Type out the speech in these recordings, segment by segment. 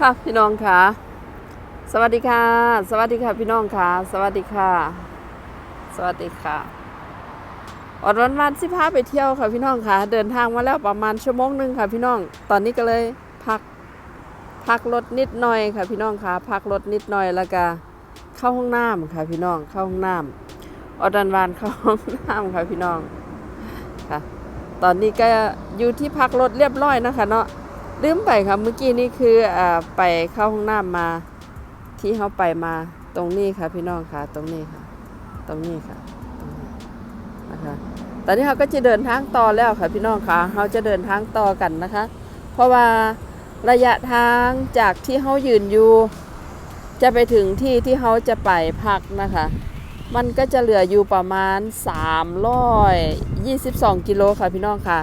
ค่ะพี่น้องค่ะ สวัสดีค่ะ สวัสดีค่ะพี่น้องค่ะ สวัสดีค่ะ สวัสดีค่ะอดวันวันสิพาไปเที่ยวค่ะพี่น้องค่ะ เดินทางมาแล้วประมาณชั่วโมงหนึ่งค่ะ พี่น้อง ตอนนี้ก็เลยพักพักรถนิดหน่อยค่ะ พี่น้องค่ะ พักรถนิดหน่อยแล้วก็เข้าห้องน้ำค่ะ พี่น้องเข้าห้องน้ำอดวันวันเข้าห้องน้ำค่ะพี่น้องค่ะ ตอนนี้ก็อยู่ที่พักรถเรียบร้อยนะคะเนาะ ลืมไปครับเมื่อกี้นี่คืออ่าไปเข้าห้องน้ำมาที่เขาไปมาตรงนี้ค่ะ พี่น้องค่ะ ตรงนี้ค่ะ ตรงนี้ค่ะตรงนี้นะคะตอนนี้เขาก็จะเดินทางต่อแล้วค่ะ พี่น้องค่ะเขาจะเดินทางต่อกันนะคะ เพราะว่าระยะทางจากที่เขายืนอยู่ จะไปถึงที่ที่เขาจะไปพักนะคะ มันก็จะเหลืออยู่ประมาณ 322 กิโลค่ะพี่น้องค่ะ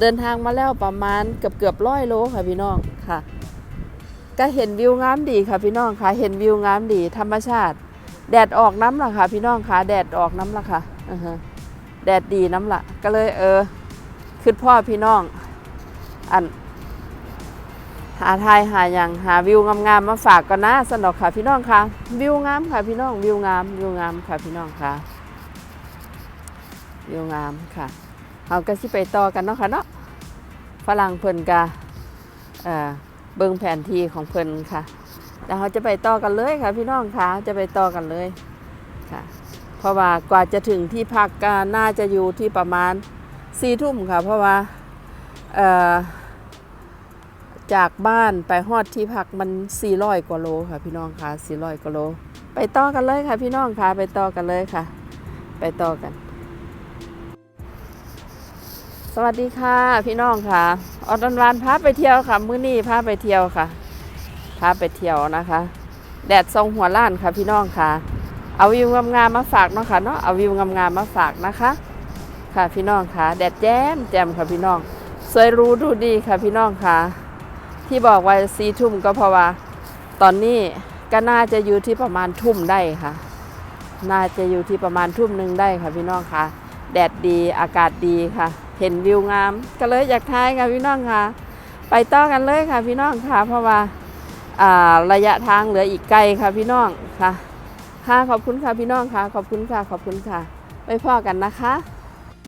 เดินทางมาแล้วประมาณเกือบเกือบร้อยโลค่ะพี่น้องค่ะ ก็เห็นวิวงามดีค่ะพี่น้องค่ะ เห็นวิวงามดี ธรรมชาติ แดดออกน้ำละค่ะ พี่น้องค่ะ แดดออกน้ำละค่ะแดดดีน้ำละก็เลยเออคือพ่อพี่น้อง อัน หาทายหาอย่างหาวิวงามๆมาฝากกันนะสนอกค่ะ พี่น้องค่ะ วิวงามค่ะ พี่น้องวิวงามวิวงามค่ะพี่น้องค่ะวิวงามค่ะ เราก็สิไปต่อกันเนาะค่ะเนาะฝรั่งเพิ่นกะเอ่อเบิ่งแผนที่ของเพิ่นค่ะแล้วเราจะไปต่อกันเลยค่ะ พี่น้องค่ะจะไปต่อกันเลยค่ะ เพราะว่ากว่าจะถึงที่พักก็น่าจะอยู่ที่ประมาณสี่ทุ่มค่ะ เพราะว่าจากบ้านไปฮอดที่พักมัน400กว่าโลค่ะ พี่น้องค่ะ400กว่าโล ไปต่อกันเลยค่ะ พี่น้องค่ะไปต่อกันเลยค่ะ ไปต่อกัน สวัสดีค่ะพี่น้องค่ะออดอนวานพาไปเที่ยวค่ะ มื้อนี้พาไปเที่ยวค่ะพาไปเที่ยวนะคะ แดดทรงหัวล้านค่ะพี่น้องค่ะ เอาวิวงามๆมาฝากเนาะค่ะเนาะเอาวิวงามๆมาฝากนะคะ ค่ะพี่น้องค่ะ แดดแจ่มแจ่มค่ะพี่น้อง สวยรู้ดูดีค่ะพี่น้องค่ะ ที่บอกว่าสีทุ่มก็เพราะว่า ตอนนี้ก็น่าจะอยู่ที่ประมาณทุ่มได้ค่ะ น่าจะอยู่ที่ประมาณทุ่มหนึ่งได้ค่ะพี่น้องค่ะ แดดดีอากาศดีค่ะ เห็นวิวงาม ก็เลยอยากทายค่ะพี่น้องค่ะ ไปต่อกันเลยค่ะพี่น้องค่ะ เพราะว่าอ่าระยะทางเหลืออีกไกลค่ะพี่น้องค่ะค่ะขอบคุณค่ะพี่น้องค่ะ ขอบคุณค่ะขอบคุณค่ะ ไปพ่อกันนะคะ